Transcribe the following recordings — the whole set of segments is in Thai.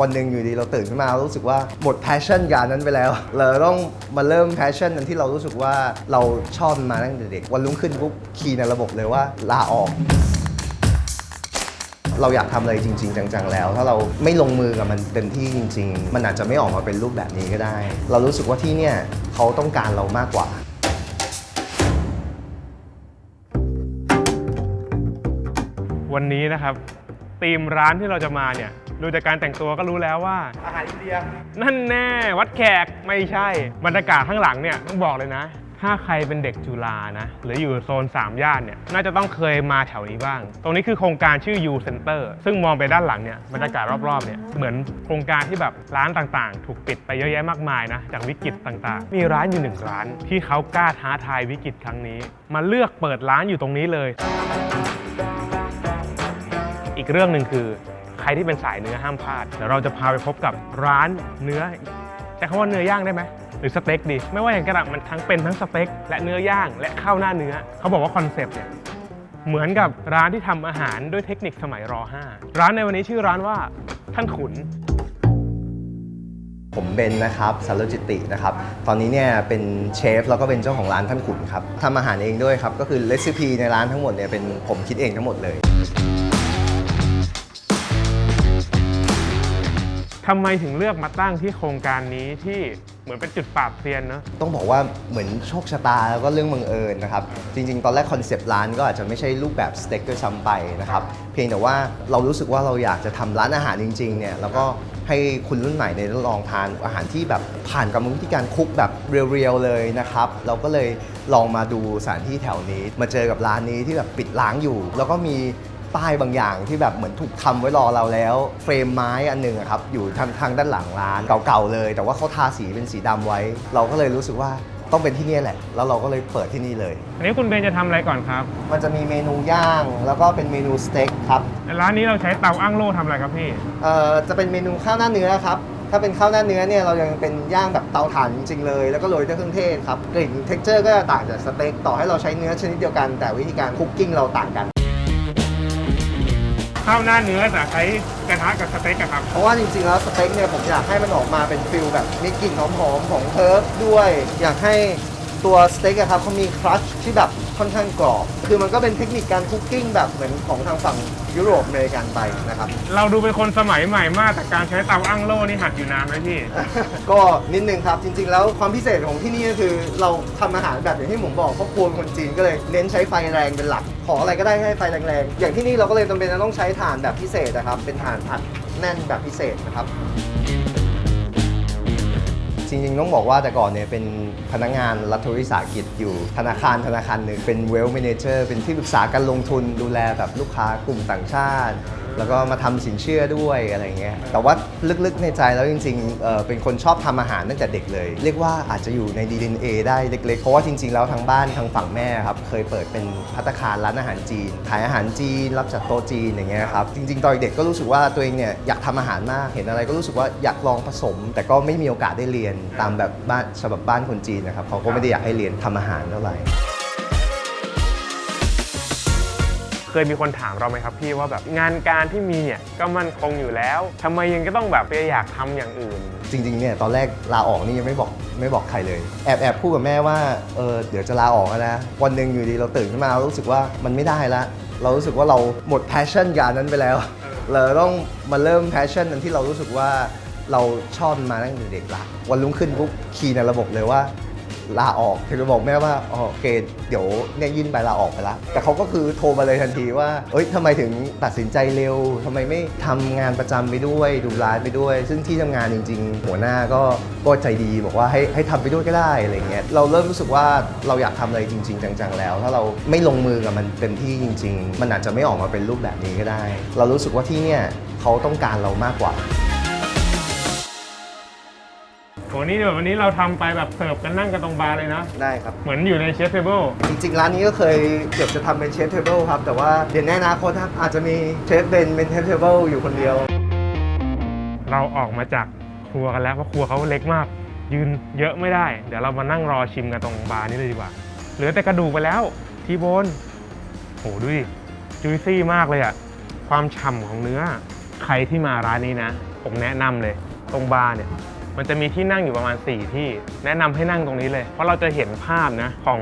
วันหนึ่งอยู่ดีเราตื่นขึ้นมารู้สึกว่าหมด passion กับอันนั้นไปแล้ว เราต้องมาเริ่ม passion นั้นที่เรารู้สึกว่าเราชอบมันมาตั้งแต่เด็ก วันรุ่งขึ้นปุ๊บคีย์ในระบบเลยว่าลาออก เราอยากทำอะไรจริง ๆ จังๆแล้ว ถ้าเราไม่ลงมือกับมันเต็มที่จริง ๆ มันอาจจะไม่ออกมาเป็นรูปแบบนี้ก็ได้ เรารู้สึกว่าที่เนี่ยเขาต้องการเรามากกว่าวันนี้นะครับธีมร้านที่เราจะมาเนี่ย ดูจากการแต่งตัวก็รู้แล้วว่า อาหารอินเดียนั่นแน่วัดแขกไม่ใช่บรรยากาศข้างหลังเนี่ยต้องบอกเลยนะ ถ้าใครเป็นเด็กจุฬานะ หรืออยู่โซน 3 ย่านเนี่ยน่าจะต้องเคยมาแถวนี้บ้าง ตรงนี้คือโครงการชื่อ U Center ซึ่งมองไปด้านหลังเนี่ยบรรยากาศรอบๆเนี่ยเหมือนโครงการที่แบบร้านต่างๆ ถูกปิดไปเยอะแยะมากมายนะจากวิกฤตต่างๆ มีร้านอยู่หนึ่งร้าน ที่เขากล้าท้าทายวิกฤตครั้งนี้ มาเลือกเปิดร้านอยู่ตรงนี้เลย อีกเรื่องหนึ่งคือใค รที่เป็นสายเนื้อห้ามพลาดเดี๋ยวเราจะพาไปพบกับร้านเนื้อใช้คำว่าเนื้อย่างได้ไหมหรือสเต็กดี ไม่ว่าอย่างกระดับมันทั้งเป็นทั้งสเต็กและเนื้อย่างและข้าวหน้าเนื้อ เขาบอกว่าคอนเซปต์เนี่ยเหมือนกับร้านที่ทำอาหารด้วยเทคนิคสมัยร .5 ร้านในวันนี้ชื่อร้านว่าท่านขุนผมเบนนะครับสารจิตตินะครับ ตอนนี้เนี่ยเป็นเชฟแล้วก็เป็นเจ้าของร้านท่านขุนครับทำอาหารเองด้วยครับ ก็คือเรซิปีในร้านทั้งหมดเนี่ยเป็นผมคิดเองทั้งหมดเลย ทำไมถึงเลือกมาตั้งที่โครงการนี้ที่เหมือนเป็นจุดปราบเซียนเนอะ ต้องบอกว่าเหมือนโชคชะตาแล้วก็เรื่องบังเอิญนะครับ จริง ๆ ตอนแรกคอนเซปต์ร้านก็อาจจะไม่ใช่รูปแบบสเต็กด้วยซ้ำไปนะครับ เพียงแต่ว่าเรารู้สึกว่าเราอยากจะทำร้านอาหารจริง ๆ เนี่ย แล้วก็ให้คุณรุ่นใหม่ได้ลองทานอาหารที่แบบผ่านกรรมวิธีการคุกแบบเรียวๆเลยนะครับ เราก็เลยลองมาดูสถานที่แถวนี้ มาเจอกับร้านนี้ที่แบบปิดล้างอยู่ แล้วก็มี ป้ายบางอย่างที่แบบเหมือนถูกทำไว้รอเราแล้ว เฟรมไม้อันหนึ่งอะครับอยู่ทางทางด้านหลังร้านเก่าๆเลย แต่ว่าเขาทาสีเป็นสีดำไว้ เราก็เลยรู้สึกว่าต้องเป็นที่นี่แหละ แล้วเราก็เลยเปิดที่นี่เลย อันนี้คุณเบนจะทำอะไรก่อนครับ มันจะมีเมนูย่าง แล้วก็เป็นเมนูสเต็กครับ ร้านนี้เราใช้เตาอ้างโล่ทำอะไรครับพี่ เอ่อ จะเป็นเมนูข้าวหน้าเนื้อครับ ถ้าเป็นข้าวหน้าเนื้อเนี่ยเรายังเป็นย่างแบบเตาถ่านจริงๆเลย แล้วก็โรยด้วยเครื่องเทศครับ กลิ่นเท็กเจอร์ก็จะต่างจากสเต็ก ต่อให้เราใช้เนื้อชนิดเดียวกัน แต่วิธีการคุกกิ้งเราต่างกัน ข้าวหน้าเนื้อแต่ใช้กระทะกับสเต็กอะครับ เพราะว่าจริงๆแล้วสเต็กเนี่ยผมอยากให้มันออกมาเป็นฟิลแบบมีกลิ่นหอมๆของเทิร์ฟด้วย อยากให้ ตัวสเต็กอะครับเขามีครัชที่แบบค่อนข้างกรอบ คือมันก็เป็นเทคนิคการคุกกิ้งแบบเหมือนของทางฝั่งยุโรปอเมริกันไปนะครับ เราดูเป็นคนสมัยใหม่มากแต่การใช้เตาอ้างโล่นี่หัดอยู่นานไหมพี่ ก็นิดนึงครับจริง ๆ แล้วความพิเศษของที่นี่ก็คือเราทำอาหารแบบอย่างที่ผมบอกครอบครัวเป็นคนจีนก็เลยเน้นใช้ไฟแรงเป็นหลัก ขออะไรก็ได้ให้ไฟแรงๆอย่างที่นี่เราก็เลยจำเป็นจะต้องใช้ถ่านแบบพิเศษนะครับเป็นถ่านอัดแน่นแบบพิเศษนะครับ จริงๆ ต้องบอกว่าแต่ก่อนเนี่ยเป็นพนักงานรัฐวิสาหกิจอยู่ธนาคารธนาคารหนึ่งเป็นเวล m ม n เจอร์เป็นที่ปรึกษาการลงทุนดูแลแบบลูกค้ากลุ่มต่างชาติ แล้วก็มาทำสินเชื่อด้วยอะไรเงี้ยแต่ว่าลึกๆในใจแล้วจริงๆเอ่อเป็นคนชอบทำอาหารตั้งแต่เด็กเลย เรียกว่าอาจจะอยู่ใน DNA ได้เล็กๆ เพราะว่าจริงๆ แล้วทางบ้านทางฝั่งแม่ครับเคยเปิดเป็นพัตตาคารร้านอาหารจีน ขายอาหารจีน รับจัดโต๊ะจีนอย่างเงี้ยครับจริงๆ ตอนเด็กก็รู้สึกว่าตัวเองเนี่ยอยากทำอาหารมากเห็นอะไรก็รู้สึกว่าอยากลองผสม แต่ก็ไม่มีโอกาสได้เรียนตามแบบบ้านฉบับบ้านคนจีนนะครับเขาก็ไม่ได้อยากให้เรียนทำอาหารเท่าไหร่ ยมีคนถามเราไหมครับพี่ว่าแบบงานการที่มีเนี่ยก็มั่นคงอยู่แล้วทำไมยังก็ต้องแบบไปอยากทำอย่างอื่น จริงๆเนี่ยตอนแรกลาออกนี่ยังไม่บอกไม่บอกใครเลย แอบแอบพูดกับแม่ว่าเออเดี๋ยวจะลาออกแล้วนะ วันหนึ่งอยู่ดีเราตื่นขึ้นมาเรารู้สึกว่ามันไม่ได้ละ เรารู้สึกว่าเราหมด passion กับอันนั้นไปแล้ว เราต้องมาเริ่ม passion นั้นที่เรารู้สึกว่าเราชอบมันมาตั้งแต่เด็กละวันรุ่งขึ้นปุ๊บคีย์ในระบบเลยว่า ลาออกถึงจะบอกแม่ว่าอ๋อโอเคเดี๋ยวเนี่ยยื่นใบลาออกไปล้วแต่เขาก็คือโทรมาเลยทันทีว่า เอ้ยทำไมถึงตัดสินใจเร็วทำไมไม่ทำงานประจำไปด้วยดูร้านไปด้วย ซึ่งที่ทำงานจริง ๆ หัวหน้าก็ก็ใจดีบอกว่าให้ให้ทำไปด้วยก็ได้อะไรเงี้ยเราเริ่มรู้สึกว่าเราอยากทำอะไรจริง ๆ จังๆแล้ว ถ้าเราไม่ลงมือกับมันเต็มที่จริง ๆ มันอาจจะไม่ออกมาเป็นรูปแบบนี้ก็ได้ เรารู้สึกว่าที่เนี่ยเขาต้องการเรามากกว่า โหนี่เดี๋ยววันนี้เราทำไปแบบเสิร์ฟกันนั่งกันตรงบาร์เลยนะ ได้ครับ เหมือนอยู่ในเชฟเทเบิล จริงๆ ร้านนี้ก็เคยเกือบจะทำเป็นเชฟเทเบิลครับ แต่ว่าเดี๋ยวในอนาคตครับอาจจะมีเชฟเบนเป็นเชฟเทเบิลอยู่คนเดียว เราออกมาจากครัวกันแล้วเพราะครัวเขาเล็กมาก ยืนเยอะไม่ได้ เดี๋ยวเรามานั่งรอชิมกันตรงบาร์นี้เลยดีกว่า เหลือแต่กระดูกไปแล้วทีโบนโหดูดิจุยซี่มากเลยอะความฉ่ำของเนื้อ ใครที่มาร้านนี้นะ ผมแนะนำเลย ตรงบาร์เนี่ย มันจะมีที่นั่งอยู่ประมาณ 4 ที่ แนะนำให้นั่งตรงนี้เลย เพราะเราจะเห็นภาพนะของ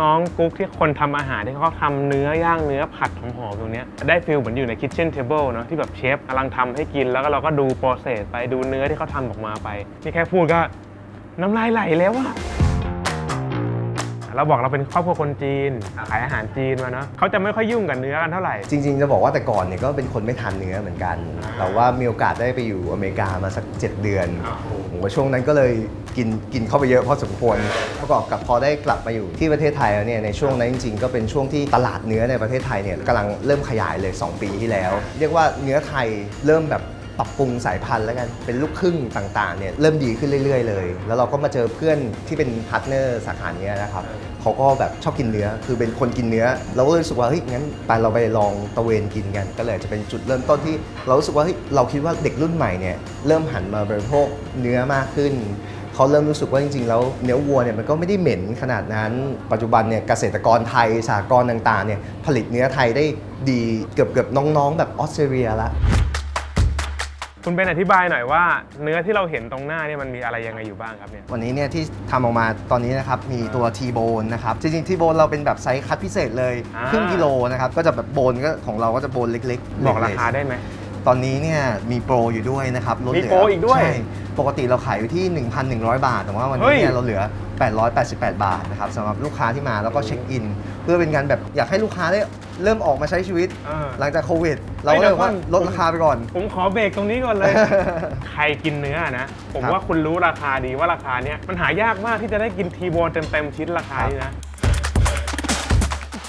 น้องๆกุ๊กที่คนทำอาหารที่เขาทำเนื้อย่างเนื้อผัดหอมๆตรงนี้ได้ฟิลเหมือนอยู่ในคิทเช่นเทเบิลเนาะที่แบบเชฟกำลังทำให้กินแล้วก็เราก็ดูโปรเซสไปดูเนื้อที่เขาทำออกมาไป นี่แค่พูดก็น้ำลายไหลแล้วอะ เราบอกเราเป็นครอบครัวคนจีน ขายอาหารจีนมาเนาะเขาจะไม่ค่อยยุ่งกับเนื้อกันเท่าไหร่ จริง ๆ จะบอกว่าแต่ก่อนเนี่ยก็เป็นคนไม่ทานเนื้อเหมือนกันอ่าแต่ว่ามีโอกาสได้ไปอยู่อเมริกามาสัก 7 เดือนอ้าวผมว่าช่วงนั้นก็เลยกินกินเข้าไปเยอะพอสมควรประกอบกับพอได้กลับมาอยู่ที่ประเทศไทยแล้วเนี่ยในช่วงนั้นจริง ๆ ก็เป็นช่วงที่ตลาดเนื้อในประเทศไทยเนี่ยกำลังเริ่มขยายเลย 2 ปีที่แล้ว เรียกว่าเนื้อไทยเริ่มแบบ ปรับปรุงสายพันธุ์แล้วกัน เป็นลูกครึ่งต่างๆเนี่ยเริ่มดีขึ้นเรื่อย ๆ เลย แล้วเราก็มาเจอเพื่อนที่เป็นพาร์ทเนอร์สาขาเนี้ยนะครับเขาก็แบบชอบกินเนื้อ คือเป็นคนกินเนื้อ เราก็เลยรู้สึกว่าเฮ้ยงั้นไปเราไปลองตะเวนกินกัน ก็เลยจะเป็นจุดเริ่มต้นที่เรารู้สึกว่าเฮ้ยเราคิดว่าเด็กรุ่นใหม่เนี่ยเริ่มหันมาบริโภคเนื้อมากขึ้นเขาเริ่มรู้สึกว่าจริงๆ แล้วเนื้อวัวเนี่ยมันก็ไม่ได้เหม็นขนาดนั้น ปัจจุบันเนี่ยเกษตรกรไทยสหกรต่างๆเนี่ยผลิตเนื้อไทยได้ดีเกือบๆน้องๆ แบบออสเตรเลียละ คุณเป็นอธิบายหน่อยว่าเนื้อที่เราเห็นตรงหน้าเนี่ยมันมีอะไรยังไงอยู่บ้างครับเนี่ย วันนี้เนี่ยที่ทำออกมาตอนนี้นะครับมีตัวทีโบนนะครับจริงๆทีโบนเราเป็นแบบไซส์คัดพิเศษเลยอ่า ครึ่งกิโลนะครับก็จะแบบโบนก็ของเราก็จะโบนเล็กๆบอกราคาเล็กๆได้ไหม ตอนนี้เนี่ยมีโปรอยู่ด้วยนะครับลดเหลืมีโปรอีกด้วยใช่ปกติเราขายอยู่ที่ 1,100 บาท แต่ว่าวันเฮ้นี้ย เนี่ยเราเหลือ 888 บาทนะครับสำหรับลูกค้าที่มาแล้วก็เช็คอิน เพื่อเป็นการแบบอยากให้ลูกค้าได้เริ่มออกมาใช้ชีวิตเออหลังจากโควิด เราก็เลยว่าลดราคาไปก่อน ผมขอเบรกตรงนี้ก่อนเลย ใครกินเนื้อนะ ผมครับว่าคุณรู้ราคาดีว่าราคาเนี้ยมันหายากมากที่จะได้กินทีโบนเต็มๆชิ้นราคานี้นะ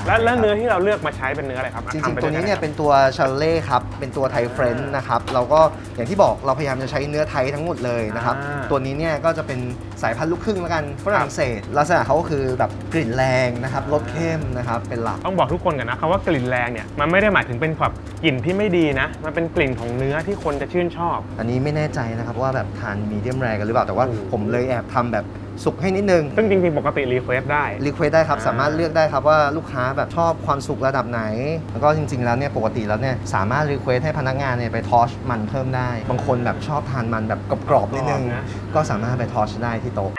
แล้วแล้วเนื้อที่เราเลือกมาใช้เป็นเนื้ออะไรครับจริทำงไปๆตัวนี้ด้วเนี่ยกัเป็นตัวชาเล่ครับ เป็นตัวไทยเฟรนช์นะครับ เราก็อย่างที่บอกเราพยายามจะใช้เนื้อไทยทั้งหมดเลยนะครับ อ่าตัวนี้เนี่ยก็จะเป็นสายพันธุ์ลูกครึ่งแล้วกันฝรั่งเศส ลักษณะเขาก็คือแบบกลิ่นแรงนะครับรสเข้มนะครับเป็นหลัก ต้องบอกทุกคนกันนะคำว่ากลิ่นแรงเนี่ยมันไม่ได้หมายถึงเป็นแบบกลิ่นที่ไม่ดีนะ มันเป็นกลิ่นของเนื้อที่คนจะชื่นชอบ อันนี้ไม่แน่ใจนะครับว่าแบบทานมีเดียมแรกันหรือเปล่าแต่ว่าโอ้ผมเลยแอบทำแบบ สุกให้นิดนึง ซึ่งจริงๆ ปกติรีเควสได้ รีเควสได้ครับ อ่า สามารถเลือกได้ครับว่าลูกค้าแบบชอบความสุกระดับไหน แล้วก็จริงๆ แล้วเนี่ยปกติแล้วเนี่ยสามารถรีเควสให้พนักงานเนี่ยไปทอชมันเพิ่มได้ บางคนแบบชอบทานมันแบบกรอบๆนิดนึง นะ ก็สามารถไปทอชได้ที่โต๊ะ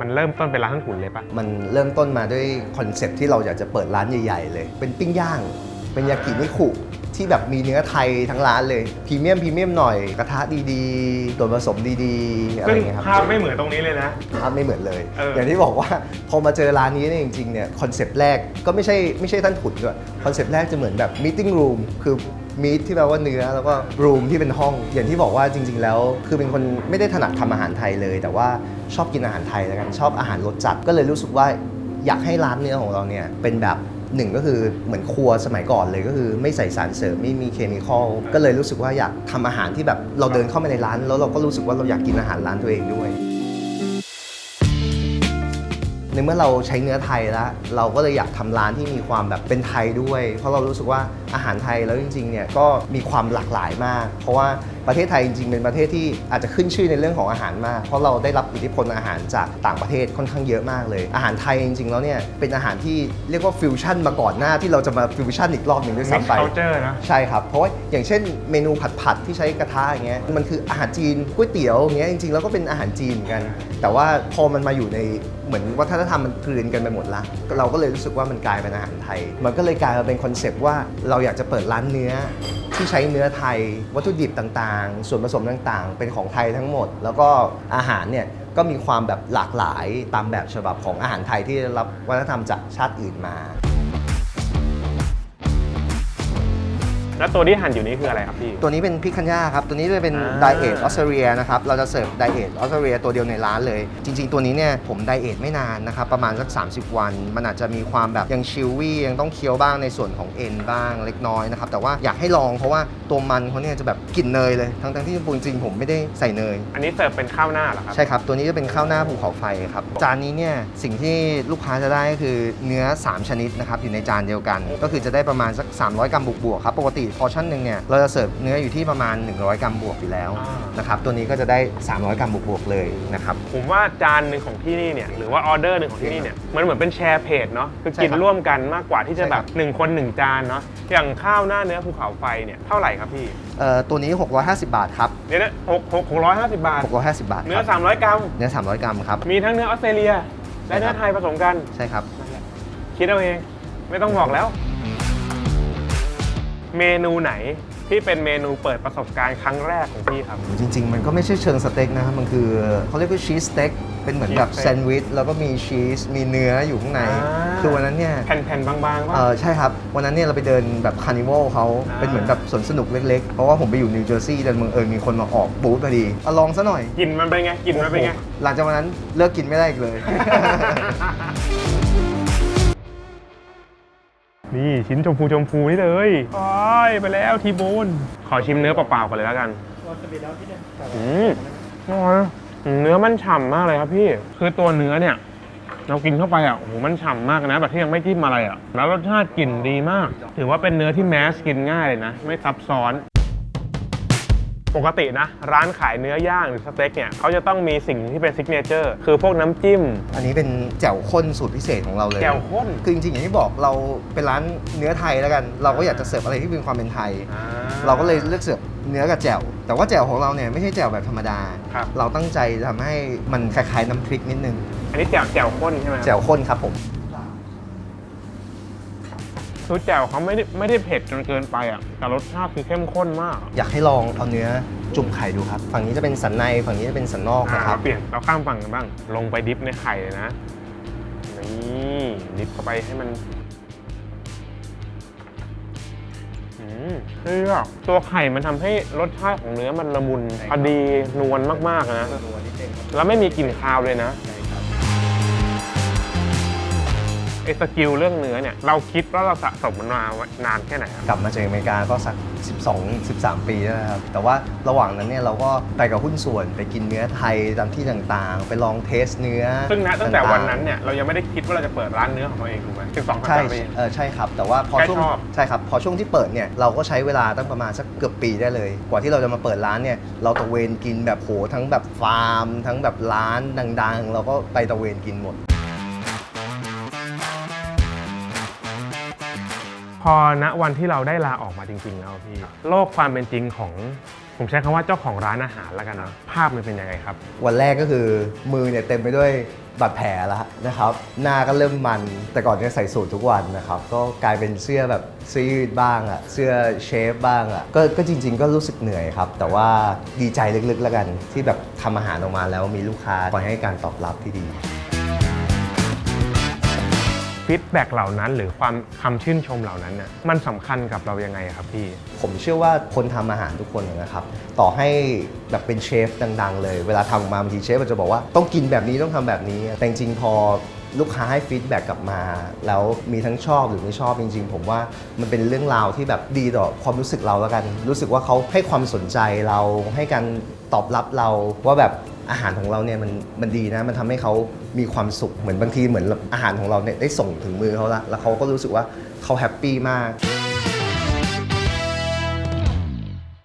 มันเริ่มต้นเป็นร้านข้างหุ่นเลยปะ มันเริ่มต้นมาด้วยคอนเซ็ปต์ที่เราอยากจะเปิดร้านใหญ่ ๆ เลย เป็นปิ้งย่าง เป็นยากินิคุ ที่แบบมีเนื้อไทยทั้งร้านเลยพรีเมียมพรีเมียมหน่อยกระทะดีๆส่วนผสมดีๆอะไรอซึ่งย่างเงี้ยครับภาพไม่เหมือนตรงนี้เลยนะ ภาพไม่เหมือนเลยเอออ ย่างที่บอกว่า พอมาเจอร้านนี้เนี่ยจริงๆเนี่ยคอนเซปต์แรกก็ไม่ใช่ไม่ใช่ท่านขุนด้วยคอนเซปต์แรกจะเหมือนแบบมีติ้งรูมคือมีที่แปลว่าเนื้อแล้วก็รูมที่เป็นห้อง อย่างที่บอกว่าจริง ๆ แล้ว คือเป็นคนไม่ได้ถนัดทำอาหารไทยเลย แต่ว่าชอบกินอาหารไทยแล้วกันชอบอาหารรสจัดก็เลยรู้สึกว่า อยากให้ร้านเนื้อของเราเนี่ยเป็นแบบ หนึ่งก็คือเหมือนครัวสมัยก่อนเลยก็คือไม่ใส่สารเสริมไม่มีเคมีคอลก็เลยรู้สึกว่าอยากทำอาหารที่แบบเราเดินเข้ามาในร้าน แล้วเราก็รู้สึกว่าเราอยากกินอาหารร้านตัวเองด้วยในเมื่อเราใช้เนื้อไทยแล้วเราก็เลยอยากทำร้านที่มีความแบบเป็นไทยด้วย เพราะเรารู้สึกว่า อาหารไทยแล้วจริงๆเนี่ยก็มีความหลากหลายมาก เพราะว่าประเทศไทยจริงๆเป็นประเทศที่อาจจะขึ้นชื่อในเรื่องของอาหารมาก เพราะเราได้รับอิทธิพลอาหารจากต่างประเทศค่อนข้างเยอะมากเลย อาหารไทยจริงๆแล้วเนี่ยเป็นอาหารที่เรียกว่าฟิวชั่นมาก่อนหน้าที่เราจะมาฟิวชั่นอีกรอบหนึ่งด้วย mix ซ้ำไป culture นะใช่ครับเพราะว่าอย่างเช่นเมนูผัดผัดๆที่ใช้กระทะอย่างเงี้ยมันคืออาหารจีนก๋วยเตี๋ยวอย่างเงี้ยจริงๆแล้วก็เป็นอาหารจีนเหมือนกัน แต่ว่าพอมันมาอยู่ในเหมือนวัฒนธรรมมันกลืนกันไปหมดละเราก็เลยรู้สึกว่ามันกลายเป็นอาหารไทย มันก็เลยกลายมาเป็นคอนเซปต์ว่าเราอยากจะเปิดร้านเนื้อที่ใช้เนื้อไทย วัตถุดิบต่างๆ ส่วนผสมต่างๆ เป็นของไทยทั้งหมด แล้วก็อาหารเนี่ยก็มีความแบบหลากหลายตามแบบฉบับของอาหารไทยที่รับวัฒนธรรมจากชาติอื่นมา แล้วตัวที่หั่นอยู่นี้คืออะไรครับพี่ ตัวนี้เป็นพิคันย่าครับ ตัวนี้จะเป็นอ่า ไดเอทออสเตรเลียนะครับ เราจะเสิร์ฟไดเอทออสเตรเลียตัวเดียวในร้านเลย จริง ๆ ตัวนี้เนี่ยผมไดเอทไม่นานนะครับ ประมาณสัก 30 วัน มันอาจจะมีความแบบยังชิลวี่ยังต้องเคี้ยวบ้างในส่วนของเอ็นบ้างเล็กน้อยนะครับ แต่ว่าอยากให้ลองเพราะว่าตัวมันเขาเนี่ยจะแบบกลิ่นเนยเลย ทั้งๆที่จริงๆผมไม่ได้ใส่เนย อันนี้เสิร์ฟเป็นข้าวหน้าเหรอครับ ใช่ครับ ตัวนี้จะเป็นข้าวหน้าภูเขาไฟครับ จานนี้เนี่ยสิ่งที่ลูกค้าจะได้ก็คือเนื้อ 3 ชนิดนะครับอยู่ในจานเดียวกัน ก็คือจะได้ประมาณสัก 300 กรัมบวกๆครับ ปกติพอชั่นหนึ่งเนี่ยเราจะเสิร์ฟเนื้ออยู่ที่ประมาณ 100 กรัมบวกอยู่แล้วอ่านนะครับตัวนี้ก็จะได้ 300 กรัมบวกๆเลยนะครับ ผมว่าจานหนึ่งของที่นี่เนี่ยหรือว่าออเดอร์หนึ่งของที่นี่เนี่ยมันเหมือนเป็นแชร์เพจเนาะคือใช่กินครับร่วมกันมากกว่าที่จะใช่แบครับบหนึ่งคนหนึ่งจานเนาะอย่างข้าวหน้าเนื้อภูเขาไฟเนี่ยเท่าไหร่ครับพี่เอ่อตัวนี้ 650 บาทครับเดี๋ยวนะหกหกหกร้อยห้าสิบบาท650 บาทเนื้คอรับสามร้อยกรัมเนื้อ 300 กรัมครับมีทั้งเนื้อออสเตรเลียและใช่ครับเนื้อไทยผสมกันใช่ครับคิดเอาเองไม่ต้องบอกแล้ว เมนูไหนที่เป็นเมนูเปิดประสบการณ์ครั้งแรกของพี่ครับ จริง ๆ มันก็ไม่ใช่เชิงสเต็กนะครับ มันคือเขาเรียกว่าชีสสเต็กเป็นเหมือนแบบชีสสเต็กแซนด์วิช แล้วก็มีชีส มีเนื้ออยู่ข้างใน อ่า คือวันนั้นเนี่ย แผ่นๆบางๆว่า เออใช่ครับ วันนั้นเนี่ยเราไปเดินแบบคาร์นิวัลเขาอ่า เป็นเหมือนแบบสวนสนุกเล็กๆ เพราะว่าผมไปอยู่นิวเจอร์ซีย์ดันบังเอิญมีคนมาออกบูธพอดีเอาลองซะหน่อยกลิ่นมันเป็นไงกลิ่นมันเป็นไง โอ้โหหลังจากวันนั้นเลิกกินไม่ได้อีกเลย นี่ชิ้นชมพูชมพูนี่เลยโอ้ยไปแล้วทีโบนขอชิมเนื้อเปล่าๆก่อนเลยแล้วกันอืมอร่อยเนื้อมันฉ่ำมากเลยครับพี่ คือตัวเนื้อเนี่ย เรากินเข้าไปอะโอ้โหมันฉ่ำมากนะแบบที่ยังไม่จิ้มอะไรอะ แล้วรสชาติกลิ่นดีมาก ถือว่าเป็นเนื้อที่แมสกินง่ายเลยนะ ไม่ซับซ้อน ปกตินะ ร้านขายเนื้อย่างหรือสเต็กเนี่ยเขาจะต้องมีสิ่งที่เป็นซิกเนเจอร์คือพวกน้ำจิ้ม อันนี้เป็นแจ่วข้นสูตรพิเศษของเราเลย แจ่วข้น คือจริงๆอย่างที่บอกเราเป็นร้านเนื้อไทยแล้วกัน เราก็อยากจะเสิร์ฟอะไรที่มีความเป็นไทยอ่เราก็เลยเลือกเสิร์ฟเนื้อกับแจ่วแต่ว่าแจ่วของเราเนี่ยไม่ใช่แจ่วแบบธรรมดา ครับ เราตั้งใจทำให้มันคล้ายๆน้ำพริกนิดนึงอันนี้แจ่วแจ่วข้นใช่ไหมครับ แจ่วข้นครับผม คือแจ่วเขาไม่ได้ไม่ได้เผ็ดจนเกินไปอะแต่รสชาติคือเข้มข้นมากอยากให้ลองเอาเนื้อจุ่มไข่ดูครับ ฝั่งนี้จะเป็นสันในฝั่งนี้จะเป็นสันนอกอ่านะครับเราเปลี่ยนเราข้ามฝั่งกันบ้าง ลงไปดิฟในไข่เลยนะนี่ดิฟเข้าไปให้มันอืมเฮ้ยอะตัวไข่มันทำให้รสชาติของเนื้อมันละมุนพอดีนวลมากๆนะ แล้วไม่มีกลิ่นคาวเลยนะ สกิลเรื่องเนื้อเนี่ยเราคิดว่าเราสะสมมันมานานแค่ไหนครับ กลับมาจากอเมริกาก็สัก 12 13 ปีแล้วนะครับ แต่ว่าระหว่างนั้นเนี่ยเราก็ไปกับหุ้นส่วนไปกินเนื้อไทยตามที่ต่างๆ ไปลองเทสเนื้อซึ่งนะตั้งแต่างๆวันนั้นเนี่ยเรายังไม่ได้คิดว่าเราจะเปิดร้านเนื้อของเราเองถูกไหมสิบสองปีใช่เออใช่ครับ แต่ว่าพอแค่ช่วงชอบ ใช่ครับพอช่วงที่เปิดเนี่ยเราก็ใช้เวลาตั้งประมาณสักเกือบปีได้เลย กว่าที่เราจะมาเปิดร้านเนี่ยเราตะเวนกินแบบโหทั้งแบบฟาร์ม ทั้งแบบร้านดังๆ เราก็ไปตะเวนกินหมด พอณวันที่เราได้ลาออกมาจริง ๆ แล้วพี่โลกความเป็นจริงของผมใช้คำว่าเจ้าของร้านอาหารแล้วกันนะภาพมันเป็นยังไงครับ วันแรกก็คือมือเนี่ยเต็มไปด้วยบาดแผลแล้วนะครับหน้าก็เริ่มมันแต่ก่อนเนี่ยใส่สูททุกวันนะครับก็กลายเป็นเสื้อแบบเสื้อยืดบ้างอะเสื้อเชฟบ้างอะก็ก็จริง ๆ ก็รู้สึกเหนื่อยครับ แต่ว่าดีใจลึกๆแล้วกันที่แบบทำอาหารออกมาแล้วมีลูกค้าคอยให้การตอบรับที่ดี ฟีดแบ็กเหล่านั้น หรือความคำชื่นชมเหล่านั้นน่ะมันสำคัญกับเรายังไงครับพี่ ผมเชื่อว่าคนทำอาหารทุกคนนะครับ ต่อให้แบบเป็นเชฟดังๆ เลย เวลาทำออกมาบางทีเชฟมันจะบอกว่าต้องกินแบบนี้ต้องทำแบบนี้ แต่จริงพอลูกค้าให้ฟีดแบ็กกลับมา แล้วมีทั้งชอบหรือไม่ชอบจริง ๆ ผมว่ามันเป็นเรื่องราวที่แบบดีต่อความรู้สึกเราแล้วกัน รู้สึกว่าเขาให้ความสนใจเราให้การตอบรับเราว่าแบบ อาหารของเราเนี่ยมันมันดีนะมันทำให้เขามีความสุขเหมือนบางทีเหมือนอาหารของเราเนี่ยได้ส่งถึงมือเขาละแล้วเขาก็รู้สึกว่าเขาแฮปปี้มาก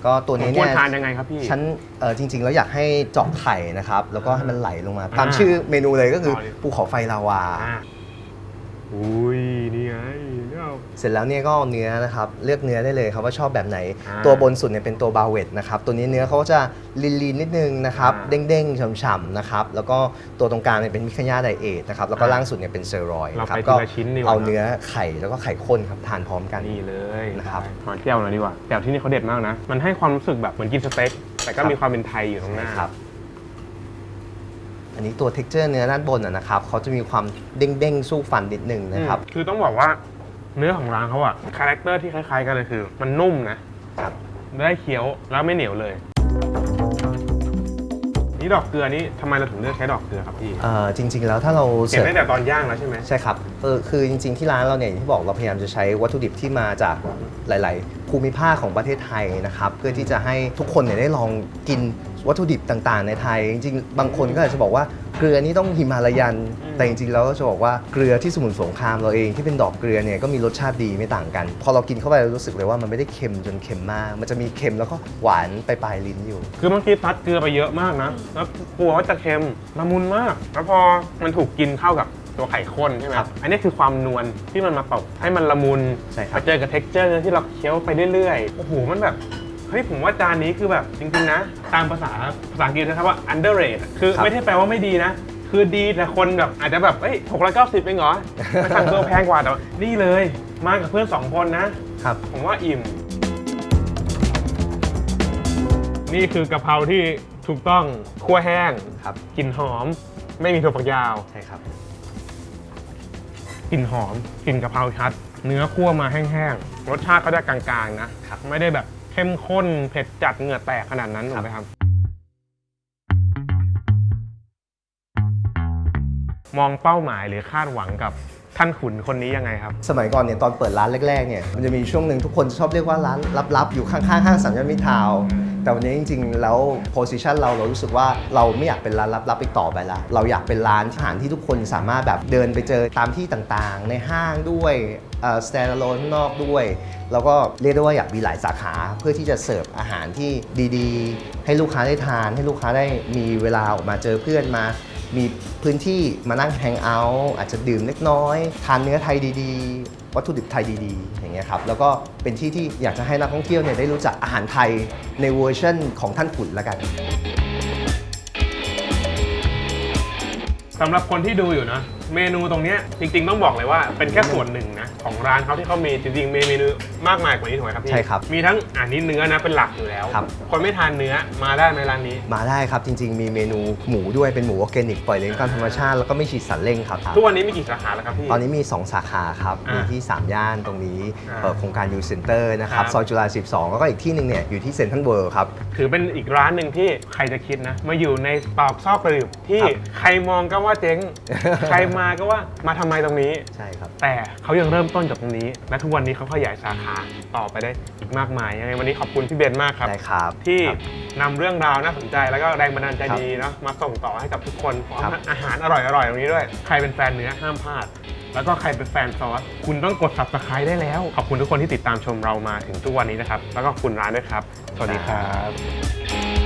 ก็ตัวผมนี้ควเนี่รยทานยังไงครับพี่ฉันเออจริง ๆ แล้วอยากให้เจาะไข่นะครับ แล้วก็ให้มันไหลลงมาอ่าตามชื่อเมนูเลยก็คือต่อเลยภูเขาไฟลาวาอ่าอุ้ยนี่ไง เนี่ยเสร็จแล้วเนี่ยก็เอาเนื้อนะครับเลือกเนื้อได้เลยครับว่าชอบแบบไหน อ่าตัวบนสุดเนี่ยเป็นตัวบาเวตนะครับตัวนี้เนื้อเขาก็จะลีนๆนิดนึงนะครับอ่าเด้งๆฉ่ำๆนะครับแล้วก็ตัวตรงกลางเนี่ยเป็นมิคานยาไดเอทนะครับแล้วก็อ่าล่างสุดเนี่ยเป็นเซอรอยด์เรานะครับไปทีก็ละชิ้นดีกว่า เอาเนื้อไข่แล้วก็ไข่ข้นครับทานพร้อมกัน นี่เลยนะครับขอแก้วหน่อยดีกว่าแก้วที่นี่เขาเด็ดมากนะ มันให้ความรู้สึกแบบเหมือนกินสเต็ก แต่ก็ครับ มีความเป็นไทยอยู่ตรงหน้าครับ อันนี้ตัว t e x t อร์เนื้อด้านบนอะนะครับเขาจะมีความเด้งๆ สู้ฟันนิดนึงนะครับอืมคือต้องบอกว่า เนื้อของร้านเขาอะคาแรคเตอร์ที่คล้ายๆกันเลยคือ มันนุ่มนะครับ ได้เคี้ยวแล้วไม่เหนียวเลย นี่ดอกเกลือนี่ทำไมเราถึงเลือกใช้ดอกเกลือครับพี่เอ่อจริง ๆ แล้วถ้าเราเห็นเสิร์ฟ ตั้งแต่ตอนย่างแล้วใช่ไหม ใช่ครับเออคือจริงๆที่ร้านเราเนี่ยอย่างที่บอกเราพยายามจะใช้วัตถุดิบที่มาจากหลาย ๆ ภูมิภาคของประเทศไทยนะครับ เพื่อที่จะให้ทุกคนเนี่ยได้ลองกินวัตถุดิบต่าง ๆ ในไทย จริงๆ บางคนก็อาจจะบอกว่า เกลือนี่ต้องหิมาลายันอืมแต่จริงๆแล้วก็จะบอกว่าเกลือที่สมุนสงครามเราเองที่เป็นดอกเกลือเนี่ยก็มีรสชาติดีไม่ต่างกัน พอเรากินเข้าไปเรารู้สึกเลยว่ามันไม่ได้เค็มจนเค็มมาก มันจะมีเค็มแล้วก็หวานไปปลายลิ้นอยู่ คือเมื่อกี้ซัดเกลือไปเยอะมากนะแล้วกลัวว่าจะเค็มละมุนมาก แล้วพอมันถูกกินเข้ากับตัวไข่ข้นใช่ไหมครับ อันนี้คือความนวลที่มันมาตกให้มันละมุนใช่ครับ มาเจอกับเท็กเจอร์ที่เราเคี้ยวไปเรื่อยๆ โอ้โห มันแบบเฮ้ยผมว่าจานนี้คือแบบจริงๆนะ ตามภาษาภาษาอังกฤษนะครับว่า underrated อะคือไม่ได้แปลว่าไม่ดีนะ คือดีแต่คนแบบอาจจะแบบเอ้ยหกร้อยเก้าสิบเองเหรอไปสั่งตัวแพงกว่าแต่ว่านี่เลย มากับเพื่อนสองคนนะ ครับ ผมว่าอิ่ม นี่คือกะเพราที่ถูกต้องคั่วแห้งครับ กลิ่นหอม ไม่มีถั่วฝักยาว ใช่ครับ กลิ่นหอม กลิ่นกะเพราชัด เนื้อคั่วมาแห้งๆ รสชาติก็จะกลางๆ นะครับ ไม่ได้แบบ เข้มข้นเผ็ดจัดเหงื่อแตกขนาดนั้นถูกไหมครับ มองเป้าหมายหรือคาดหวังกับ ท่านขุนคนนี้ยังไงครับ สมัยก่อนเนี่ยตอนเปิดร้านแรกๆเนี่ยมันจะมีช่วงหนึ่งทุกคนชอบเรียกว่าร้านลับๆ อยู่ข้างๆห้างสัญญาณมิตรทาวน์แต่วันนี้จริงๆ แล้วโพสิชันเราเรารู้สึกว่าเราไม่อยากเป็นร้านลับๆอีกต่อไปละเราอยากเป็นร้านอาหารที่ทุกคนสามารถแบบเดินไปเจอตามที่ต่างๆ ในห้างด้วยเอ่อ stand alone ข้างนอกด้วย แล้วก็เรียกได้ว่าอยากมีหลายสาขาเพื่อที่จะเสิร์ฟอาหารที่ดีๆ ให้ลูกค้าได้ทาน ให้ลูกค้าได้มีเวลาออกมาเจอเพื่อนมา มีพื้นที่มานั่งแฮงเอาท์อาจจะดื่มเล็กน้อย ทานเนื้อไทยดีๆ วัตถุดิบไทยดีๆ อย่างเงี้ยครับ แล้วก็เป็นที่ที่อยากจะให้นักท่องเที่ยวเนี่ยได้รู้จักอาหารไทยในเวอร์ชันของท่านขุนละกันสำหรับคนที่ดูอยู่นะเมนูตรงเนี้ยจริงๆต้องบอกเลยว่าเป็นแค่ส่วนหนึ่งนะของร้านเขาที่เขามีจริงๆมีเมนูมากมายกว่านี้ถูกไหมครับพี่ใช่ครับมีทั้งอันนี้เนื้อนะเป็นหลักอยู่แล้วครับ คนไม่ทานเนื้อมาได้ไหมร้านนี้ มาได้ครับจริง ๆ มีเมนูหมูด้วยเป็นหมูออร์แกนิกปล่อยเลี้ยงตามธรรมชาติแล้วก็ไม่ฉีดสารเร่งครับ ทุกวันนี้มีกี่สาขาแล้วครับพี่ ตอนนี้มี 2 สาขาครับ อ่ามีมีที่ 3 ย่านตรงนี้อ่าเปิดโครงการยูเซ็นเตอร์นะครับครับ ซอยจุฬา 12 แล้วก็อีกที่หนึ่งเนี่ยอยู่ที่เซ็นทรัลเวิลด์ครับ ถือเป็นอีกร้านหนึ่งที่ใครจะคิดนะ มาอยู่ในตอกซอกกระดึบที่ครับ ใครมองก็ว่าเจ๊ง ใครมาก็ว่ามาทำไมตรงนี้ ใช่ครับ แต่เขายังเริ่มต้นจากตรงนี้ และทุกวันนี้เขาขยายสาขาต่อไปได้อีกมากมายยังไงวันนี้ขอบคุณพี่เบนมากครับ ได้ครับที่ครับ นำเรื่องราวน่าสนใจแล้วก็แรงบันดาลใจครับดีเนาะมาส่งต่อให้กับทุกคนพร้อมครับ ทั้งอาหารอร่อยๆตรงนี้ด้วย ใครเป็นแฟนเนื้อห้ามพลาด แล้วก็ใครเป็นแฟนซอสคุณต้องกด subscribe ได้แล้ว ขอบคุณทุกคนที่ติดตามชมเรามาถึงทุกวันนี้นะครับ แล้วก็ขอบคุณร้านด้วยครับ สวัสดีครับ